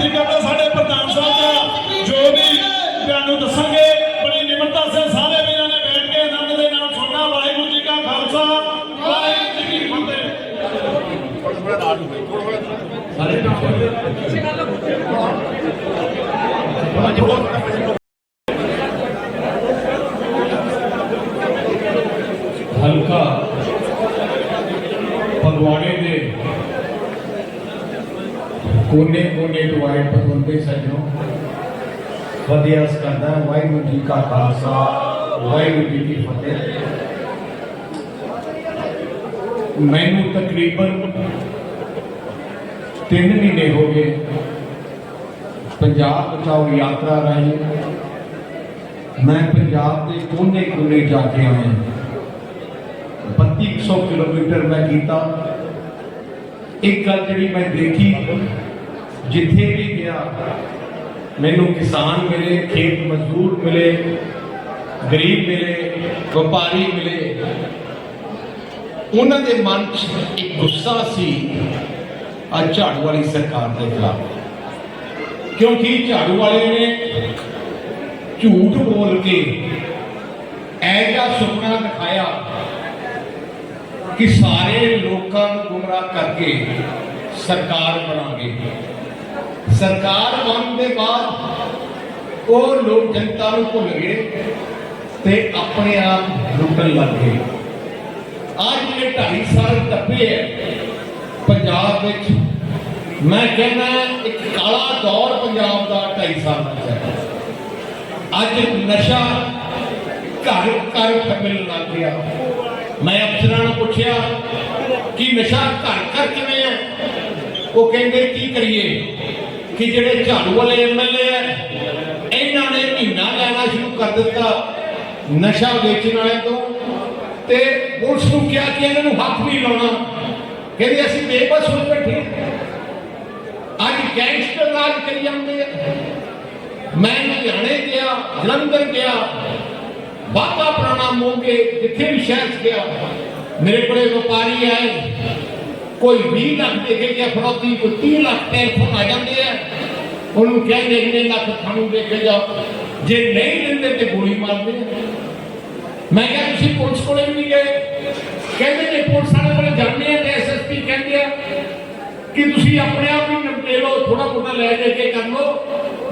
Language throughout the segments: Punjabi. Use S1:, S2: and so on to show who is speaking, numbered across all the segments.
S1: ਬੇਨਤੀ ਕਰਦਾ ਸਾਡੇ ਪ੍ਰਧਾਨ ਸਾਹਿਬ ਦਾ ਜੋ ਵੀ ਤੁਹਾਨੂੰ ਦੱਸਾਂਗੇ ਬੜੀ ਨਿਮਰਤਾ ਸੇ ਸਾਰੇ ਵੀਰਾਂ ਨੇ ਬੈਠ ਕੇ ਆਨੰਦ ਦੇ ਨਾਲ ਸੁਣਨਾ। ਵਾਹਿਗੁਰੂ ਜੀ ਕਾ ਖਾਲਸਾ ਵਾਹਿਗੁਰੂ ਜੀ ਕੀ ਫਤਿਹ
S2: ਫਗਵਾੜੇ ਦੇ ਕੋਨੇ ਕੋਨੇ ਤੋਂ ਆਏ ਪਤਵੰਤੇ ਸੱਜਣੋ। ਵਧੀਆ ਸਕਦਾ ਵਾਹਿਗੁਰੂ ਜੀ ਕਾ ਖਾਲਸਾ, ਵਾਹਿਗੁਰੂ ਜੀ ਕੀ ਫਤਿਹ। ਮੈਨੂੰ ਤਕਰੀਬਨ 3 ਮਹੀਨੇ ਹੋ ਗਏ। ਪੰਜਾਬ ਬਚਾਓ ਯਾਤਰਾ ਰਾਹੀਂ ਮੈਂ ਪੰਜਾਬ ਦੇ ਕੋਨੇ ਕੋਨੇ ਜਾ ਕੇ ਆਇਆ 3200 ਕਿਲੋਮੀਟਰ ਮੈਂ ਕੀਤਾ। ਇੱਕ ਗੱਲ ਜਿਹੜੀ ਮੈਂ ਦੇਖੀ ਜਿੱਥੇ ਵੀ ਗਿਆ, ਮੈਨੂੰ ਕਿਸਾਨ ਮਿਲੇ, ਖੇਤ ਮਜ਼ਦੂਰ ਮਿਲੇ, ਗਰੀਬ ਮਿਲੇ, ਵਪਾਰੀ ਮਿਲੇ। ਉਹਨਾਂ ਦੇ ਮਨ 'ਚ ਇੱਕ ਗੁੱਸਾ ਸੀ ਆ ਝਾੜੂ ਵਾਲੀ ਸਰਕਾਰ ਦੇ ਖਿਲਾਫ। ਕਿਉਂਕਿ ਝਾੜੂ ਵਾਲੇ ਨੇ ਝੂਠ ਬੋਲ ਕੇ ਐਜਾ ਸੁਪਨਾ ਦਿਖਾਇਆ ਕਿ ਸਾਰੇ ਲੋਕਾਂ ਨੂੰ ਗੁੰਮਰਾਹ ਕਰਕੇ ਸਰਕਾਰ ਬਣਾਂਗੇ। ਸਰਕਾਰ ਬਣਨ ਦੇ ਬਾਅਦ ਉਹ ਲੋਕ ਜਨਤਾ ਨੂੰ ਭੁੱਲ ਗਏ ਤੇ ਆਪਣੇ ਆਪ ਲੁੱਟਣ ਲੱਗ ਗਏ। ਅੱਜ ਜਿਹੜੇ 2.5 ਸਾਲ ਟੱਪੇ ਹੈ ਪੰਜਾਬ ਵਿੱਚ, ਮੈਂ ਕਹਿੰਦਾ ਇੱਕ ਕਾਲਾ ਦੌਰ ਪੰਜਾਬ ਦਾ 2.5 ਸਾਲ ਦਾ ਹੈ। ਅੱਜ ਨਸ਼ਾ ਘਰ ਘਰ ਫੈਲਣ ਲੱਗ ਗਿਆ। ਮੈਂ ਅਫਸਰਾਂ ਨੂੰ ਪੁੱਛਿਆ ਕਿ ਨਸ਼ਾ ਘਰ ਘਰ ਕਿਵੇਂ ਹੈ ਉਹ ਕਹਿੰਦੇ, ਕੀ ਕਰੀਏ? ਕਿ ਜਿਹੜੇ ਝਾੜੂ ਵਾਲੇ ਐਮਐਲਏ ਆ, ਇਹਨਾਂ ਨੇ ਮਹੀਨਾ ਲੈਣਾ ਸ਼ੁਰੂ ਕਰ ਦਿੱਤਾ ਨਸ਼ਾ ਵੇਚਣ ਵਾਲੇ ਤੋਂ। ਤੇ ਪੁਲਿਸ ਨੂੰ ਕਿਹਾ ਕਿ ਇਹਨਾਂ ਨੂੰ ਹੱਥ ਵੀ ਲਾਉਣਾ। ਕਹਿੰਦੇ ਅਸੀਂ ਬੇਬਸ ਹੋ ਬੈਠੇ ਅੱਜ ਗੈਂਗਸਟਰ ਰਾਜ ਕਰੀ ਜਾਂਦੇ ਆ। ਮੈਂ ਲੁਧਿਆਣੇ ਗਿਆ, ਜਲੰਧਰ ਗਿਆ ਬਾਬਾ ਪੁਰਾਣਾ ਮੋਗੇ ਜਿੱਥੇ ਵੀ ਸ਼ਹਿਰ 'ਚ ਗਿਆ। ਮੇਰੇ ਕੋਲੇ ਵਪਾਰੀ ਆਏ। ਕੋਈ 20 ਲੱਖ ਦੇ ਕੇ ਗਿਆ ਫਰੋਤੀ ਕੋਈ 30 ਲੱਖ ਟੈਲੀਫੋਨ ਆ ਜਾਂਦੇ ਆ, ਉਹਨੂੰ ਕਹਿੰਦੇ ਇੰਨੇ ਲੱਖ ਤੁਹਾਨੂੰ ਦੇ ਕੇ ਜਾਓ। ਜੇ ਨਹੀਂ ਦਿੰਦੇ ਤੇ ਗੋਲੀ ਮਾਰਦੇ ਮੈਂ ਕਿਹਾ, ਤੁਸੀਂ ਪੁਲਿਸ ਕੋਲੇ ਵੀ ਨਹੀਂ ਗਏ। ਕਹਿੰਦੇ ਨੇ ਪੁਲਿਸ ਵਾਲੇ ਕੋਲੇ ਜਾਂਦੇ ਆ ਤੇ ਐਸਐਸਪੀ ਕਹਿੰਦੇ ਆ ਕਿ ਤੁਸੀਂ ਆਪਣੇ ਆਪ ਨੂੰ ਨਿਪਟੇ ਲਓ ਥੋੜਾ ਬਹੁਤਾ ਲੈ ਦੇ ਕੇ ਕਰ ਲਓ।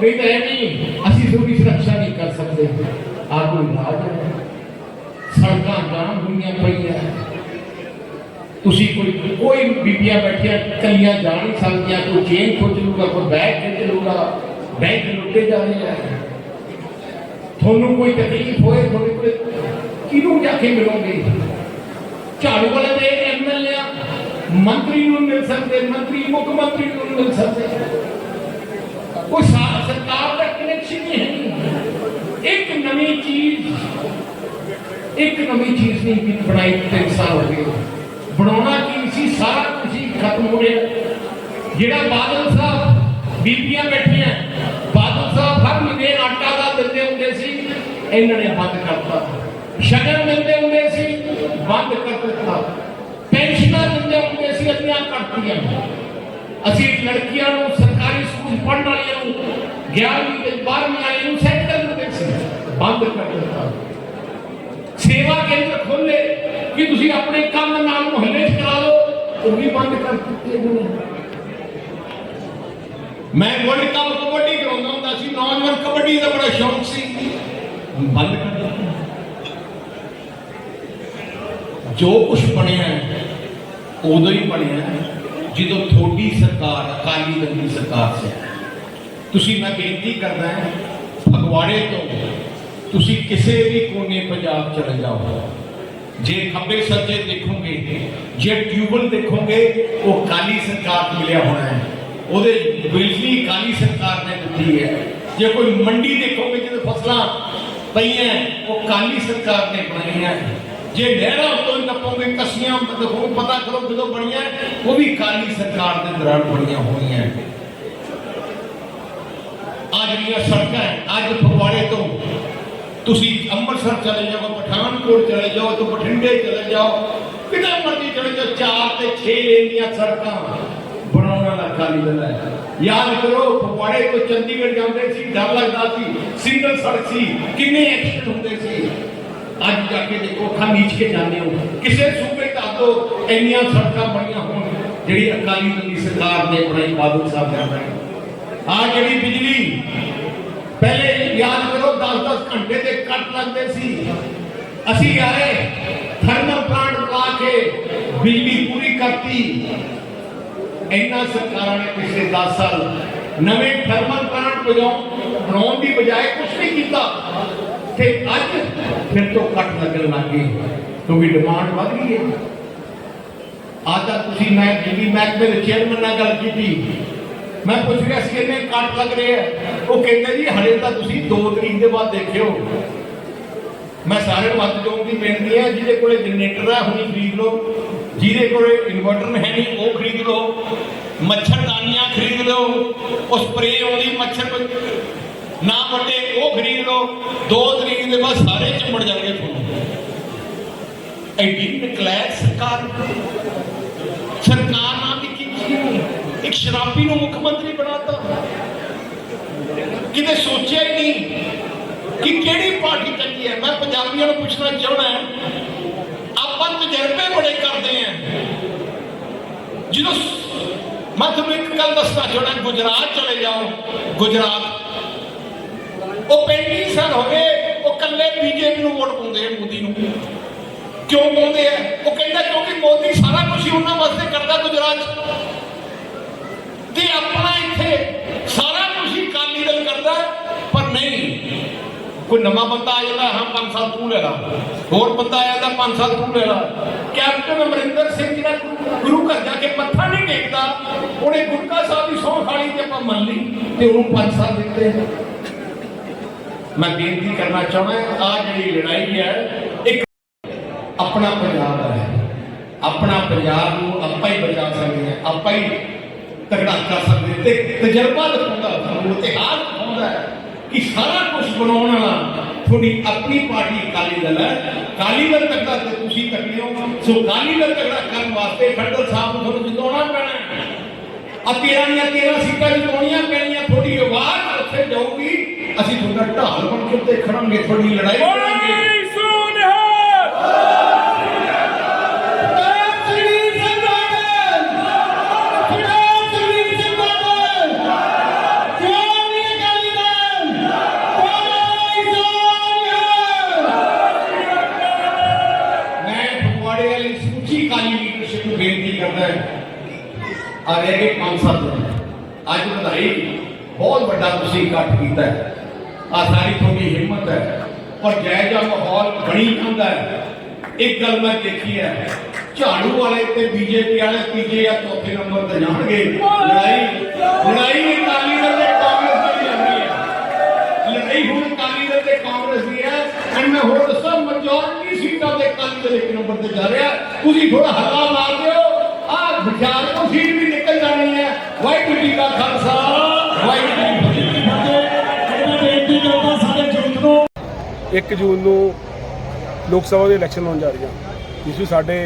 S2: ਨਹੀਂ ਤਾਂ ਇਹ ਨਹੀਂ, ਅਸੀਂ ਤੁਹਾਡੀ ਸੁਰੱਖਿਆ ਨਹੀਂ ਕਰ ਸਕਦੇ। ਆ ਕੋਈ ਇਲਾਜ ਹੈ। ਸੜਕਾਂ ਜਾਮ ਹੋਈਆਂ ਪਈਆਂ। ਤੁਸੀਂ ਕੋਈ ਕੋਈ ਬੀਬੀਆਂ ਬੈਠੀਆਂ ਕੱਲੀਆਂ ਜਾ ਨਹੀਂ ਸਕਦੀਆਂ, ਕੋਈ ਚੇਨ ਖੋਜ ਲੂਗਾ ਕੋਈ ਬੈਗ ਖਿੱਚ ਲੂਗਾ ਬੈਂਕ ਲੁੱਟੇ ਜਾ ਰਹੇ ਆ। ਤੁਹਾਨੂੰ ਕੋਈ ਤਕਲੀਫ ਹੋਏ, ਤੁਹਾਡੇ ਕੋਲ ਕਿਹਨੂੰ ਜਾ ਕੇ ਮਿਲੋਗੇ? ਝਾੜੂ ਵਾਲੇ ਦੇ ਐਮਐਲਏ ਆ, ਮੰਤਰੀ ਨੂੰ ਮਿਲ ਸਕਦੇ, ਮੰਤਰੀ, ਮੁੱਖ ਮੰਤਰੀ ਨੂੰ ਨਹੀਂ ਮਿਲ ਸਕਦੇ। ਕੋਈ ਸਾ- ਸਰਕਾਰ ਦਾ ਕਨੈਕਸ਼ਨ ਨਹੀਂ ਹੈ ਇੱਕ ਨਵੀਂ ਚੀਜ਼, ਇੱਕ ਨਵੀਂ ਚੀਜ਼ ਨਹੀਂ ਕਿ ਬਣਾਈ, ਤਿੰਨ ਸਾਲ ਹੋ ਗਏ। ਬਣਾਉਣਾ ਕੀ ਸੀ, ਸਾਰਾ ਕੁਝ ਹੀ ਖਤਮ ਹੋ ਰਿਹਾ ਜਿਹੜਾ ਬਾਦਲ ਸਾਹਿਬ ਬੀਬੀਆਂ ਬੈਠੀਆਂ, ਬਾਦਲ ਸਾਹਿਬ ਹਰ ਮਹੀਨੇ ਆਟਾ ਦਾ ਦਿੰਦੇ ਹੁੰਦੇ ਸੀ, ਇਹਨਾਂ ਨੇ ਬੰਦ ਕਰਤਾ। ਸ਼ਗਨ ਦਿੰਦੇ ਹੁੰਦੇ ਸੀ, ਬੰਦ ਕਰ ਦਿੱਤਾ। ਪੈਨਸ਼ਨਾਂ ਦਿੰਦੇ ਹੁੰਦੇ ਸੀ ਅੱਧੀਆਂ ਕਰਤੀਆਂ ਅਸੀਂ ਲੜਕੀਆਂ ਨੂੰ ਸਰਕਾਰੀ ਸਕੂਲ ਪੜ੍ਹਨ ਵਾਲੀਆਂ ਨੂੰ 11ਵੀਂ ਤੇ 12ਵੀਂ ਵਾਲੀਆਂ ਨੂੰ ਸਾਈਕਲ ਦਿੰਦੇ ਸੀ, ਬੰਦ ਕਰ ਦਿੱਤਾ। ਸੇਵਾ ਕੇਂਦਰ ਖੋਲੇ ਕਿ ਤੁਸੀਂ ਆਪਣੇ ਕੰਮ ਨਾਲ ਮੁਹੱਲੇ 'ਚ ਕਰਾ ਲਓ। ਉਹ ਵੀ ਬੰਦ ਕਰ ਦਿੱਤੇ ਨੇ ਮੈਂ ਵਰਲਡ ਕੱਪ ਕਬੱਡੀ ਕਰਾਉਂਦਾ ਹੁੰਦਾ ਸੀ ਨੌਜਵਾਨ ਕਬੱਡੀ ਦਾ ਬੜਾ ਸ਼ੌਂਕ ਸੀ। ਬੰਦ ਕਰ ਦਿੱਤਾ। ਜੋ ਕੁਝ ਬਣਿਆ ਉਦੋਂ ਹੀ ਬਣਿਆ ਜਦੋਂ ਥੋੜੀ ਸਰਕਾਰ ਅਕਾਲੀ ਦਲ ਦੀ ਸਰਕਾਰ ਸੀ। ਤੁਸੀਂ ਮੈਂ ਬੇਨਤੀ ਕਰਦਾ ਹਾਂ ਫਗਵਾੜੇ ਤੋਂ ਤੁਸੀਂ ਕਿਸੇ ਵੀ ਕੋਨੇ ਪੰਜਾਬ ਚਲੇ ਜਾਓ। ਜੇ ਖੱਬੇ ਸੱਜੇ ਦੇਖੋਗੇ, ਜੇ ਟਿਊਬਲ ਦੇਖੋਗੇ, ਉਹ ਕਾਲੀ ਸਰਕਾਰ ਨੂੰ ਮਿਲਿਆ ਹੋਣਾ ਹੈ। ਉਹਦੇ ਬਿਜਲੀ ਕਾਲੀ ਸਰਕਾਰ ਨੇ ਦਿੱਤੀ ਹੈ। ਜੇ ਕੋਈ ਮੰਡੀ ਦੇਖੋਗੇ, ਜਿਹਦੇ ਫਸਲਾਂ ਪਈਆਂ, ਉਹ ਕਾਲੀ ਸਰਕਾਰ ਨੇ ਬਣਾਈਆਂ ਜੇ ਲਹਿਰਾਂ ਤੋਂ ਹੀ ਕਸੀਆਂ ਦੇਖੋ ਪਤਾ ਕਰੋ ਜਦੋਂ ਬਣੀਆਂ ਉਹ ਵੀ ਕਾਲੀ ਸਰਕਾਰ ਦੇ ਦੌਰਾਨ ਬਣੀਆਂ ਹੋਈਆਂ ਅੱਜ ਜਿਹੜੀਆਂ ਸੜਕਾਂ ਅੱਜ ਫਗਵਾੜੇ ਤੋਂ ਤੁਸੀਂ ਅੰਮ੍ਰਿਤਸਰ ਚਲੇ ਜਾਓ, ਪਠਾਨਕੋਟ ਚਲੇ ਜਾਓ ਤੋਂ ਬਠਿੰਡੇ ਚਲੇ ਜਾਓ ਕਿਤੇ ਮਰਜ਼ੀ ਚਲੇ ਜਾਓ, ਚਾਰ ਤੇ 6 ਲੇਨ ਦੀਆਂ ਸੜਕਾਂ ਬਣਾਉਣ ਵਾਲਾ ਕਾਲੀ ਦਲ ਹੈ। ਯਾਦ ਕਰੋ, ਫਗਵਾੜੇ ਤੋਂ ਚੰਡੀਗੜ੍ਹ ਜਾਂਦੇ ਸੀ, ਡਰ ਲੱਗਦਾ ਸੀ ਸਿੰਗਲ ਸੜਕ ਸੀ, ਕਿੰਨੇ ਐਕਸੀਡੈਂਟ ਹੁੰਦੇ ਸੀ। ਅੱਜ ਜਾ ਕੇ ਦੇਖੋ, ਅੱਖਾਂ ਨੀਚ ਕੇ ਜਾਂਦੇ ਹੋ। ਕਿਸੇ ਸੂਬੇ ਦਾ ਦੋ ਇੰਨੀਆਂ ਸੜਕਾਂ ਬਣੀਆਂ ਹੋਣ, ਜਿਹੜੀ ਅਕਾਲੀ ਦਲ ਦੀ ਸਰਕਾਰ ਨੇ ਬਣਾਈ, ਬਾਦਲ ਸਾਹਿਬ ਨੇ ਬਣਾਈ। ਆ ਜਿਹੜੀ ਬਿਜਲੀ ਪਹਿਲੇ ਯਾਦ ਕਰੋ 10-10 ਘੰਟੇ ਦੇ ਕੱਟ ਲੱਗਦੇ ਸੀ ਅਸੀਂ ਆਏ ਥਰਮਲ ਪਲਾਂਟ ਲਾ ਕੇ ਬਿਜਲੀ ਪੂਰੀ ਕਰਤੀ ਇਹਨਾਂ ਸਰਕਾਰਾਂ ਨੇ ਪਿਛਲੇ 10 ਸਾਲ ਨਵੇਂ ਥਰਮਲ ਪਲਾਂਟ ਵਜਾਉਣ ਬਣਾਉਣ ਦੀ ਬਜਾਏ ਕੁਝ ਨਹੀਂ ਕੀਤਾ ਤੇ ਅੱਜ ਫਿਰ ਤੋਂ ਕੱਟ ਲੱਗਣ ਲੱਗੇ ਕਿਉਂਕਿ ਡਿਮਾਂਡ ਵਧ ਗਈ ਹੈ ਆਦਾ ਤੁਸੀਂ ਮੈਂ ਬਿਜਲੀ ਮਹਿਕਮੇ ਦੇ ਚੇਅਰਮੈਨ ਨਾਲ ਗੱਲ ਕੀਤੀ ਮੈਂ ਪੁੱਛ ਰਿਹਾ ਸੀ ਕਿੰਨੇ ਕੱਟ ਲੱਗ ਰਹੇ ਆ। ਉਹ ਕਹਿੰਦੇ ਜੀ ਹਲੇ ਤਾਂ ਤੁਸੀਂ 2 ਤਰੀਕ ਦੇ ਬਾਅਦ ਦੇਖਿਓ। ਮੈਂ ਸਾਰਿਆਂ ਨੂੰ ਹੱਥ ਜੋੜਨ ਦੀ ਬੇਨਤੀ ਹੈ, ਜਿਹਦੇ ਕੋਲੇ ਜਨਰੇਟਰ ਹੈ, ਹੁਣੀ ਖਰੀਦ ਲਓ। ਜਿਹਦੇ ਕੋਲੇ ਇਨਵਰਟਰ ਹੈ ਨਹੀਂ, ਉਹ ਖਰੀਦ ਲਓ। ਮੱਛਰਦਾਨੀਆਂ ਖਰੀਦ ਲਓ। ਉਹ ਸਪਰੇ ਆਉਂਦੀ ਮੱਛਰ ਨਾ ਵੱਡੇ, ਉਹ ਖਰੀਦ ਲਓ। 2 ਤਰੀਕ ਦੇ ਬਾਅਦ ਸਾਰੇ ਚਿੰਬੜ ਜਾਣਗੇ ਤੁਹਾਨੂੰ। ਐਡੀ ਨਕਲੈਤ ਸਰਕਾਰ। ਸਰਕਾਰ ਇੱਕ ਸ਼ਰਾਬੀ ਨੂੰ ਮੁੱਖ ਮੰਤਰੀ ਬਣਾਤਾ। ਕਿਤੇ ਸੋਚਿਆ ਹੀ ਨਹੀਂ ਕਿ ਕਿਹੜੀ ਪਾਰਟੀ ਚੰਗੀ ਹੈ। ਮੈਂ ਪੰਜਾਬੀਆਂ ਨੂੰ ਪੁੱਛਣਾ ਚਾਹੁੰਦਾ ਆਪਾਂ ਤਜਰਬੇ ਬੜੇ ਕਰਦੇ ਆਂ ਜਦੋਂ ਮੈਂ ਤੁਹਾਨੂੰ ਇੱਕ ਗੱਲ ਦੱਸਣਾ ਚਾਹੁੰਦਾ ਗੁਜਰਾਤ ਚਲੇ ਜਾਓ। ਗੁਜਰਾਤ। ਉਹ 35 ਸਾਲ ਹੋ ਗਏ, ਉਹ ਕੱਲੇ ਬੀਜੇਪੀ ਨੂੰ ਵੋਟ ਪਾਉਂਦੇ ਆ ਮੋਦੀ ਨੂੰ। ਕਿਉਂ ਪਾਉਂਦੇ ਆ? ਉਹ ਕਹਿੰਦਾ ਕਿਉਂਕਿ ਮੋਦੀ ਸਾਰਾ ਕੁਝ ਹੀ ਉਹਨਾਂ ਵਾਸਤੇ ਕਰਦਾ ਗੁਜਰਾਤ। 'ਚ ਆਪਣਾ ਇੱਥੇ ਸਾਰਾ ਕੁਝ ਹੀ ਕਾਲੀ ਦਲ ਕਰਦਾ ਪਰ ਨਹੀਂ। ਕੋਈ ਨਵਾਂ ਬੰਦਾ ਆ ਜਾਂਦਾ, ਹਾਂ 5 ਸਾਲ ਤੂੰ ਲੈ ਲਾ। ਹੋਰ ਬੰਦਾ ਆ ਜਾਂਦਾ 5 ਸਾਲ ਤੂੰ ਲੈ ਲਾ। ਕੈਪਟਨ ਅਮਰਿੰਦਰ ਸਿੰਘ ਜਿਹੜਾ ਗੁਰੂ- ਘਰ ਜਾ ਕੇ ਮੱਥਾ ਨਹੀਂ ਟੇਕਦਾ। ਉਹਨੇ ਗੁਰਕਾ ਸਾਹਿਬ ਦੀ ਸਹੁੰ ਖਾਲੀ ਤੇ ਆਪਾਂ ਮੰਨ ਲਈ ਤੇ ਉਹਨੂੰ 5 ਸਾਲ ਦਿੱਤੇ। ਮੈਂ ਬੇਨਤੀ ਕਰਨਾ ਚਾਹੁੰਦਾ ਆ ਜਿਹੜੀ ਲੜਾਈ ਹੈ, ਇੱਕ ਆਪਣਾ ਪੰਜਾਬ ਹੈ। ਆਪਣਾ ਪੰਜਾਬ ਨੂੰ ਆਪਾਂ ਹੀ ਬਚਾ ਸਕਦੇ ਹਾਂ, ਆਪਾਂ ਹੀ ਤਗੜਾ ਕਰ ਸਕਦੇ। ਤੇ ਤਜਰਬਾ ਦਿਖਾਉਂਦਾ ਸਾਨੂੰ ਇਤਿਹਾਸ ਦਿਖਾਉਂਦਾ ਕਿ ਸਾਰਾ ਕੁਝ ਬਣਾਉਣ ਵਾਲਾ ਤੁਹਾਡੀ ਆਪਣੀ ਪਾਰਟੀ ਅਕਾਲੀ ਦਲ ਹੈ। ਅਕਾਲੀ ਦਲ ਤੱਕਾ ਤੇ ਤੁਸੀਂ ਤਕੜੇ ਹੋ। ਸੋ ਅਕਾਲੀ ਦਲ ਤੱਕੜਾ ਕਰਨ ਵਾਸਤੇ ਖੰਡਲ ਸਾਹਿਬ ਨੂੰ ਤੁਹਾਨੂੰ ਜਿਤਾਉਣਾ ਪੈਣਾ ਹੈ। ਆ ਤੇਰਾਂ ਦੀਆਂ ਤੇਰਾਂ ਸੀਟਾਂ ਜਿਤਾਉਣੀਆਂ ਪੈਣੀਆਂ ਤੁਹਾਡੀ ਆਵਾਜ਼ ਉੱਥੇ ਜਾਊਗੀ। ਅਸੀਂ ਤੁਹਾਡਾ ਢਾਲ ਬਣ ਕੇ ਉੱਤੇ ਖੜਾਂਗੇ ਤੁਹਾਡੀ ਲੜਾਈ ਕਰਾਂਗੇ। ਵਧਾਈ ਬਹੁਤ ਵੱਡਾ ਤੁਸੀਂ ਇਕੱਠ ਕੀਤਾ ਹੈ। ਆ ਸਾਰੀ ਤੁਹਾਡੀ ਹਿੰਮਤ ਹੈ। ਪਰ ਜਾਇਜ਼ਾ ਮਾਹੌਲ ਬਣੀ ਜਾਂਦਾ ਹੈ। ਇੱਕ ਗੱਲ ਮੈਂ ਦੇਖੀ ਹੈ, ਝਾੜੂ ਵਾਲੇ ਤੇ ਬੀਜੇਪੀ ਵਾਲੇ ਤੀਜੇ ਜਾਂ ਚੌਥੇ ਨੰਬਰ ਤੇ ਜਾਣਗੇ। ਲੜਾਈ ਲੜਾਈ ਅਕਾਲੀ ਦਲ ਤੇ ਕਾਂਗਰਸ ਦੀ ਲੜਨੀ ਹੈ। ਲੜਾਈ ਹੁਣ ਅਕਾਲੀ ਦਲ ਤੇ ਕਾਂਗਰਸ ਦੀ ਹੈ। ਐਂਡ ਮੈਂ ਹੋਰ ਦੱਸਾਂ ਮੈਜੋਰਟੀ ਸੀਟਾਂ ਤੇ ਅਕਾਲੀ ਦਲ ਇੱਕ ਨੰਬਰ ਤੇ ਜਾ ਰਿਹਾ। ਤੁਸੀਂ ਥੋੜਾ ਹੱਲਾ ਮਾਰ ਦਿਓ ਆਹ ਵਿਚਾਰ ਵੀ ਨਿਕਲ ਜਾਣੀ ਹੈ। ਵਾਹਿਗੁਰੂ ਜੀ ਕਾ ਖਾਲਸਾ। ਵਾਹਿਗੁਰੂ ਜੀ ਕੀ ਫਤਿਹ।
S1: ਮੈਂ ਬੇਨਤੀ ਕਰਦਾ ਸਾਰੇ ਜੁੱਟ ਨੂੰ
S3: 1 ਜੂਨ ਨੂੰ ਲੋਕ ਸਭਾ ਦੇ ਇਲੈਕਸ਼ਨ ਹੋਣ ਜਾ ਰਹੀਆਂ। ਜਿਸ ਵਿੱਚ ਸਾਡੇ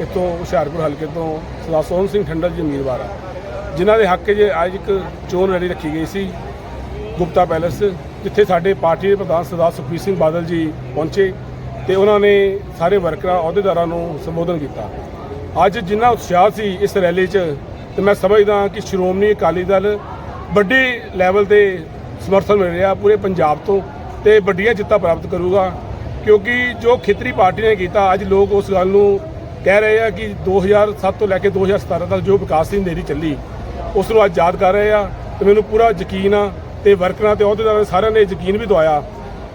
S3: ਇੱਥੋਂ ਹੁਸ਼ਿਆਰਪੁਰ ਹਲਕੇ ਤੋਂ ਸਰਦਾਰ ਸੋਹਨ ਸਿੰਘ ਠੰਡਲ ਜੀ ਉਮੀਦਵਾਰ ਆ। ਜਿਨ੍ਹਾਂ ਦੇ ਹੱਕ 'ਚ ਅੱਜ ਇੱਕ ਚੋਣ ਰੈਲੀ ਰੱਖੀ ਗਈ ਸੀ, ਗੁਪਤਾ ਪੈਲੇਸ, ਜਿੱਥੇ ਸਾਡੇ ਪਾਰਟੀ ਦੇ ਪ੍ਰਧਾਨ ਸਰਦਾਰ ਸੁਖਬੀਰ ਸਿੰਘ ਬਾਦਲ ਜੀ ਪਹੁੰਚੇ ਤੇ ਉਹਨਾਂ ਨੇ ਸਾਰੇ ਵਰਕਰਾਂ, ਅਹੁਦੇਦਾਰਾਂ ਨੂੰ ਸੰਬੋਧਨ ਕੀਤਾ। ਅੱਜ ਜਿੰਨਾ ਉਤਸ਼ਾਹ ਸੀ ਇਸ ਰੈਲੀ 'ਚ, ਤੇ ਮੈਂ ਸਮਝਦਾ ਕਿ ਸ਼੍ਰੋਮਣੀ ਅਕਾਲੀ ਦਲ ਵੱਡੀ ਲੈਵਲ ਤੇ ਸਮਰਥਨ ਮਿਲ ਰਿਹਾ ਪੂਰੇ ਪੰਜਾਬ ਤੋਂ, ਤੇ ਵੱਡੀਆਂ ਜਿੱਤਾਂ ਪ੍ਰਾਪਤ ਕਰੂਗਾ। ਕਿਉਂਕਿ ਜੋ ਖੇਤਰੀ ਪਾਰਟੀ ਨੇ ਕੀਤਾ, ਅੱਜ ਲੋਕ ਉਸ ਗੱਲ ਨੂੰ ਕਹਿ ਰਹੇ ਆ ਕਿ 2007 ਤੋਂ ਲੈ ਕੇ 2017 ਤੱਕ ਜੋ ਵਿਕਾਸ ਦੀ ਨੇਰੀ ਚੱਲੀ, ਉਸ ਨੂੰ ਅੱਜ ਯਾਦ ਕਰ ਰਹੇ ਆ, ਤੇ ਮੈਨੂੰ ਪੂਰਾ ਯਕੀਨ ਆ, ਤੇ ਵਰਕਰਾਂ ਤੇ ਅਹੁਦੇਦਾਰਾਂ ਸਾਰਿਆਂ ਨੇ ਯਕੀਨ ਵੀ ਦਵਾਇਆ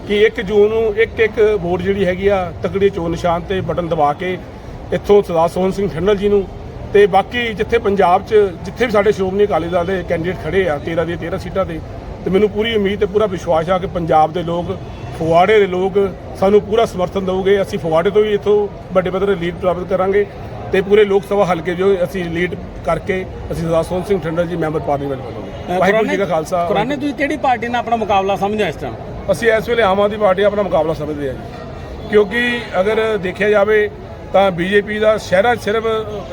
S3: ਕਿ 1 ਜੂਨ ਨੂੰ ਇੱਕ ਇੱਕ ਵੋਟ ਜਿਹੜੀ ਹੈਗੀ ਆ, ਤਕੜੀ ਚੋਣ ਨਿਸ਼ਾਨ ਤੇ ਬਟਨ ਦਬਾ ਕੇ ਇੱਥੋਂ ਸਰਦਾਰ ਸੋਹਣ ਸਿੰਘ ਠੰਡਲ ਜੀ ਨੂੰ ਤੇ ਬਾਕੀ ਜਿੱਥੇ ਪੰਜਾਬ 'ਚ ਜਿੱਥੇ ਵੀ ਸਾਡੇ ਸ਼੍ਰੋਮਣੀ ਅਕਾਲੀ ਦਲ ਦੇ ਕੈਂਡੀਡੇਟ ਖੜੇ ਆ 13 ਦੀਆਂ 13 ਸੀਟਾਂ ਤੇ ਤੇ ਮੈਨੂੰ ਪੂਰੀ ਉਮੀਦ ਤੇ ਪੂਰਾ ਵਿਸ਼ਵਾਸ ਆ ਕਿ ਪੰਜਾਬ ਦੇ ਲੋਕ ਫਗਵਾੜੇ ਦੇ ਲੋਕ ਸਾਨੂੰ ਪੂਰਾ ਸਮਰਥਨ ਦੇਣਗੇ ਅਸੀਂ ਫਗਵਾੜੇ ਤੋਂ ਵੀ ਇੱਥੋਂ ਵੱਡੇ ਪੱਧਰ ਲੀਡ ਪ੍ਰਾਪਤ ਕਰਾਂਗੇ ਤੇ ਪੂਰੇ ਲੋਕ ਸਭਾ ਹਲਕੇ ਜੋ ਅਸੀਂ ਲੀਡ ਕਰਕੇ ਅਸੀਂ ਸਰਦਾਰ ਸੋਹਣ ਸਿੰਘ ਠੰਡਲ ਜੀ ਮੈਂਬਰ ਪਾਰਲੀਮੈਂਟ ਬਣਾਂਗੇ ਵਾਹਿਗੁਰੂ ਜੀ ਕਾ ਖਾਲਸਾ
S4: ਕੁਰਾਨੇ ਤੁਸੀਂ ਕਿਹੜੀ ਪਾਰਟੀ ਨਾਲ ਆਪਣਾ ਮੁਕਾਬਲਾ ਸਮਝਦੇ ਇਸ ਟਾਈਮ
S3: ਅਸੀਂ ਇਸ ਵੇਲੇ ਆਮ ਆਦਮੀ ਪਾਰਟੀ ਆਪਣਾ ਮੁਕਾਬਲਾ ਸਮਝਦੇ ਹਾਂ ਜੀ। ਕਿਉਂਕਿ ਅਗਰ ਦੇਖਿਆ ਜਾਵੇ ਤਾਂ ਬੀਜੇਪੀ ਦਾ ਸ਼ਹਿਰਾਂ ਸਿਰਫ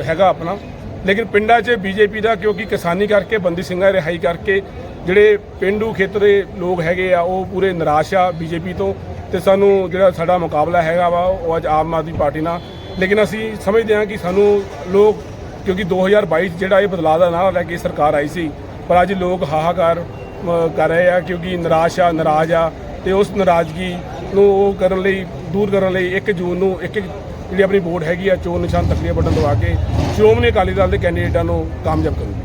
S3: ਹੈਗਾ ਆਪਣਾ, ਲੇਕਿਨ ਪਿੰਡਾਂ 'ਚ ਬੀਜੇਪੀ ਦਾ ਕਿਉਂਕਿ ਕਿਸਾਨੀ ਕਰਕੇ, ਬੰਦੀ ਸਿੰਘਾਂ ਦੀ ਰਿਹਾਈ ਕਰਕੇ ਜਿਹੜੇ ਪਿੰਡੂ ਖੇਤਰ ਦੇ ਲੋਕ ਹੈਗੇ ਆ, ਉਹ ਪੂਰੇ ਨਿਰਾਸ਼ ਆ ਬੀਜੇਪੀ ਤੋਂ ਤੇ ਸਾਨੂੰ ਜਿਹੜਾ ਸਾਡਾ ਮੁਕਾਬਲਾ ਹੈਗਾ ਵਾ, ਉਹ ਅੱਜ ਆਮ ਆਦਮੀ ਪਾਰਟੀ ਨਾਲ। ਲੇਕਿਨ ਅਸੀਂ ਸਮਝਦੇ ਹਾਂ ਕਿ ਸਾਨੂੰ ਲੋਕ, ਕਿਉਂਕਿ 2022 'ਚ ਜਿਹੜਾ ਇਹ ਬਦਲਾਅ ਦਾ ਨਾਰਾ ਲੈ ਕੇ ਸਰਕਾਰ ਆਈ ਸੀ, ਪਰ ਅੱਜ ਲੋਕ ਹਾਹਾਕਾਰ ਕਰ ਰਹੇ ਆ ਕਿਉਂਕਿ ਨਿਰਾਸ਼ ਆ, ਨਾਰਾਜ਼ ਆ ਤੇ ਉਸ ਨਾਰਾਜ਼ਗੀ ਨੂੰ ਉਹ ਕਰਨ ਲਈ, ਦੂਰ ਕਰਨ ਲਈ 1 ਜੂਨ ਨੂੰ ਇੱਕ ਇੱਕ ਜਿਹੜੀ ਆਪਣੀ ਵੋਟ ਹੈਗੀ ਆ, ਚੋਣ ਨਿਸ਼ਾਨ ਤਕਲੀਫ ਬਟਨ ਦਬਾ ਕੇ, ਸ਼੍ਰੋਮਣੀ ਅਕਾਲੀ ਦਲ ਦੇ ਕੈਂਡੀਡੇਟਾਂ ਨੂੰ ਕਾਮਯਾਬ ਕਰੂਗੀ